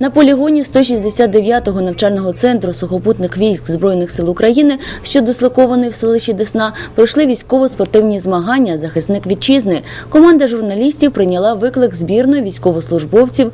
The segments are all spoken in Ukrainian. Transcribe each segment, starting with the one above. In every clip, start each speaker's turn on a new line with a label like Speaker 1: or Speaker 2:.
Speaker 1: На полігоні 169-го навчального центру сухопутних військ Збройних сил України, що дислокований в селищі Десна, пройшли військово-спортивні змагання «Захисник вітчизни». Команда журналістів прийняла виклик збірної військовослужбовців,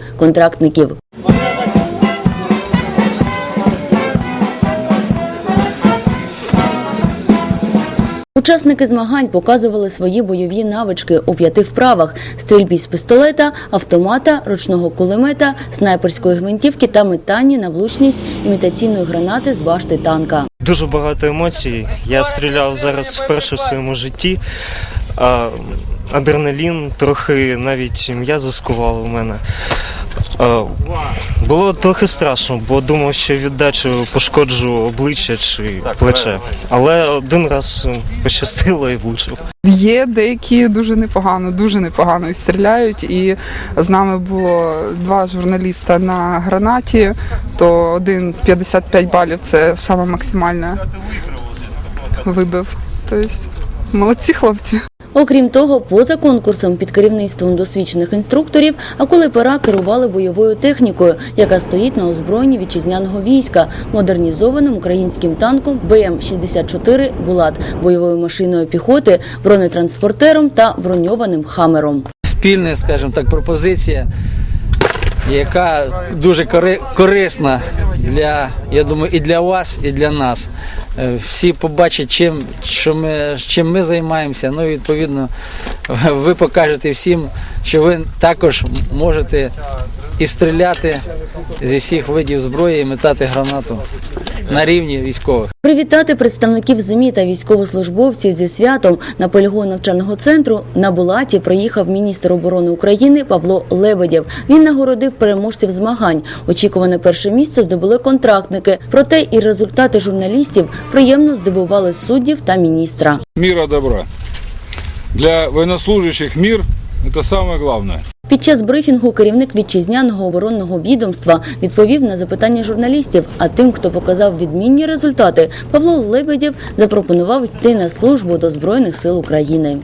Speaker 1: Учасники змагань показували свої бойові навички у п'яти вправах: стрільбі з пістолета, автомата, ручного кулемета, снайперської гвинтівки та метанні на влучність імітаційної гранати з башти танка.
Speaker 2: Дуже багато емоцій. Я стріляв зараз вперше в своєму житті. Адреналін, трохи навіть м'язи скувало у мене. А, було трохи страшно, бо думав, що віддачу пошкоджу обличчя чи плече. Але один раз пощастило і влучив.
Speaker 3: Є деякі дуже непогано, дуже непогано і стріляють. І з нами було два журналіста на гранаті, то один 55 балів це саме максимальне вибив. Тобто молодці хлопці.
Speaker 1: Окрім того, поза конкурсом під керівництвом досвідчених інструкторів Акули Пера керували бойовою технікою, яка стоїть на озброєнні вітчизняного війська, модернізованим українським танком БМ-64 «Булат», бойовою машиною піхоти, бронетранспортером та броньованим хамером.
Speaker 4: спільна, скажімо так, пропозиція, яка дуже кори- корисна для, я думаю, і для вас, і для нас. Е, Всі побачать, чим, що ми, чим ми займаємося. Ну, і, відповідно, ви покажете всім, що ви також можете і стріляти зі всіх видів зброї, і метати гранату на рівні військових.
Speaker 1: Привітати представників ЗМІ та військовослужбовців зі святом на полігон навчального центру на Булаті приїхав міністр оборони України Павло Лебедєв. Він нагородив переможців змагань. Очікуване перше місце здобули контрактники. Проте і результати журналістів приємно здивували суддів та міністра.
Speaker 5: мира добра. Для военнослужащих мир – это самое главное.
Speaker 1: Під час брифінгу керівник вітчизняного оборонного відомства відповів на запитання журналістів. А тим, хто показав відмінні результати, Павло Лебедєв запропонував йти на службу до збройних сил України.